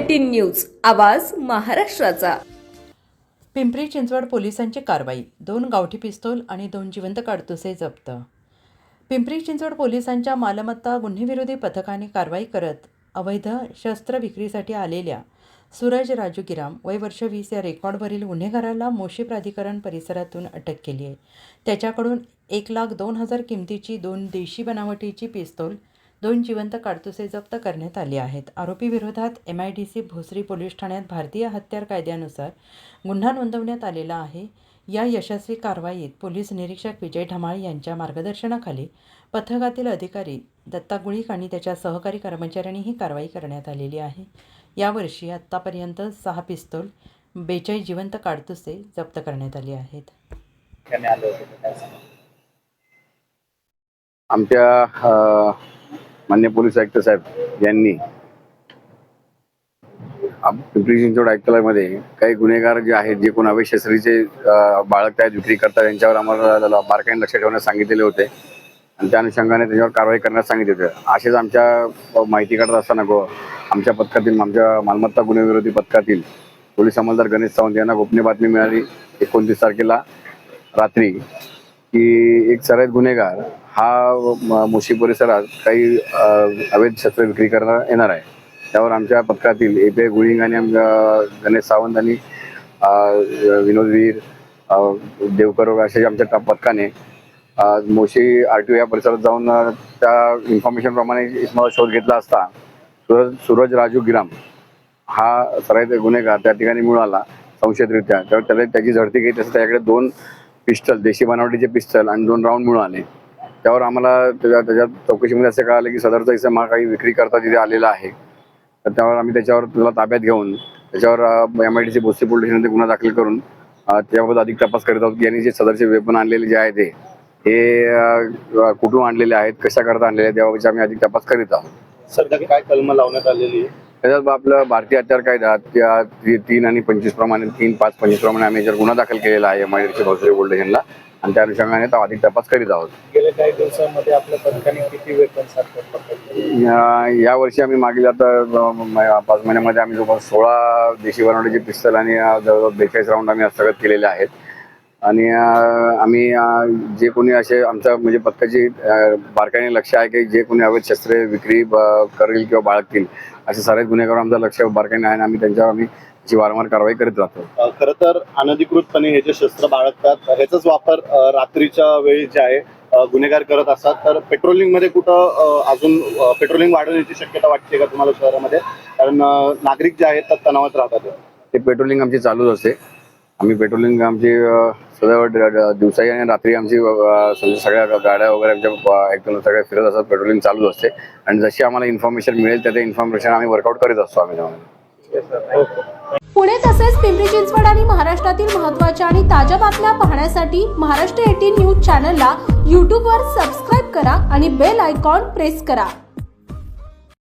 Eighteen news आवाज महाराष्ट्राचा. पिंपरी चिंचवड पोलिसांची कारवाई दोन गावठी पिस्तोल आणि दोन जिवंत काडतुसे जप्त. पिंपरी चिंचवड पोलिसांच्या मालमत्ता गुन्हेविरोधी पथकाने कारवाई करत अवैध शस्त्र विक्रीसाठी आलेल्या सूरज राजू गिराम वय वर्ष वीस या रेकॉर्डवरील गुन्हेगाराला मोशी प्राधिकरण परिसरातून अटक केली आहे. त्याच्याकडून एक लाख दोन हजार किमतीची दोन देशी बनावटीची पिस्तोल दोन जिवंत काडतुसे जप्त करण्यात आली आहेत. आरोपीविरोधात M I D C Bhosari police ठाण्यात भारतीय हत्यार कायद्यानुसार गुन्हा नोंदवण्यात आलेला आहे. या यशस्वी कारवाईत पोलीस निरीक्षक विजय ढमाळ यांच्या मार्गदर्शनाखाली पथकातील अधिकारी दत्ता गुळीक आणि त्याच्या सहकारी कर्मचाऱ्यांनी ही कारवाई करण्यात आलेली आहे. यावर्षी आत्तापर्यंत सहा पिस्तूल बेचाळीस जिवंत काडतुसे जप्त करण्यात आली आहेत. आमच्या मान्य पोलीस आयुक्त साहेब यांनी पिंपरी चिंचवड आयुक्तालयामध्ये काही गुन्हेगार जे आहेत जे कोण अवैशस्त्रीचे बाळक बाळगत आहेत विक्री करतात यांच्यावर आम्हाला बारकाईने लक्ष ठेवण्यास सांगितलेले होते. आणि त्या अनुषंगाने त्याच्यावर कारवाई करण्यास सांगितले होते. असेच आमच्या माहिती काढत असताना गो आमच्या पथकातील आमच्या मालमत्ता गुन्हेविरोधी पथकातील पोलीस अंमलदार गणेश सावंत यांना गोपनीय बातमी मिळाली एकोणतीस तारखेला रात्री की एक सराईत गुन्हेगार हा म- मुशी परिसरात काही अवैध शस्त्र विक्री करता येणार आहे. त्यावर आमच्या पथकातील ए पी आय गुळिंग आणि गणेश सावंत आणि विनोद वीर देवकर अशा आमच्या पथकाने मोशी आर टी ओ या परिसरात जाऊन त्या इन्फॉर्मेशन प्रमाणे इसमाचा शोध घेतला असता सूरज सूरज राजू गिराम हा सराईत गुन्हेगार त्या ठिकाणी मिळाला संशयितरित्या. त्यावर त्याला त्याची झडती घेत असता त्याच्याकडे दोन पिस्टल देशी बनावटीचे पिस्टल आणि दोन राऊंड मिळाले. त्यावर आम्हाला त्याच्या त्याच्या चौकशीमध्ये असं कळालं की सदरचा इसम हा काही विक्री करता तिथे आलेला आहे. तर त्यावर आम्ही त्याच्यावर त्याला ताब्यात घेऊन त्याच्यावर M I D C Bhosari police स्टेशनमध्ये गुन्हा दाखल करून त्याबाबत अधिक तपास करत आहोत की यांनी जे सदरचे वेपन आणलेले जे आहे ते हे कुठून आणलेले आहेत कशा करता आणलेले आहेत त्याबाबतचे आम्ही अधिक तपास करीत आहोत. सध्या काय कलम लावण्यात आलेली आहे त्याच्यात आपलं भारतीय हत्यार कायदा त्या तीन आणि पंचवीस प्रमाणे तीन पाच पंचवीस प्रमाणे आम्ही याच्यावर गुन्हा दाखल केलेला आहे M I D C Bhosari police स्टेशनला आणि त्या अनुषंगाने तो अधिक तपास करीत आहोत. गेल्या काही दिवसांमध्ये आपल्या पथकाने किती वेतन पकडले. या- यावर्षी आम्ही मागील आता अ, पाच महिन्यामध्ये आम्ही जवळपास सोळा देशी बनवण्याचे पिस्तल आणि अ, जवळजवळ बेचाळीस राऊंड आम्ही हस्तगत केलेले आहेत. आणि आम्ही जे कोणी असे आमच्या म्हणजे पथकाची बारकाईने लक्ष आहे की जे कोणी अवैध शस्त्रे विक्री करेल किंवा बाळगतील असे सारे गुन्हेगार आमचं लक्ष बारकाईने आहे आणि आम्ही त्यांच्यावर आम्ही त्याची वारंवार कारवाई करीत राहतो. खर तर अनधिकृतपणे हे जे शस्त्र बाळगतात ह्याचाच वापर रात्रीच्या वेळी जे आहे गुन्हेगार करत असतात. तर पेट्रोलिंगमध्ये कुठं अजून पेट्रोलिंग वाढवण्याची शक्यता वाटते का तुम्हाला शहरामध्ये? कारण नागरिक जे आहेत तर तणावात राहतात. ते पेट्रोलिंग आमची चालूच असते. आम्ही पेट्रोलिंग आमची सदैव दिवसाही आणि रात्री आमची सगळ्या गाड्या वगैरे आमच्या एकदम सगळ्या फिरत असतात पेट्रोलिंग चालूच असते. आणि जशी आम्हाला इन्फॉर्मेशन मिळेल त्या इन्फॉर्मेशन आम्ही वर्कआउट करीत असतो आम्ही पुणे तसेच पिंपरी चिंचवड आणि महाराष्ट्रातील महत्त्वाच्या आणि ताज्या बातम्या पाहण्यासाठी महाराष्ट्र एटीन न्यूज चॅनलला यूट्यूबवर सबस्क्राईब करा आणि बेल आयकॉन प्रेस करा.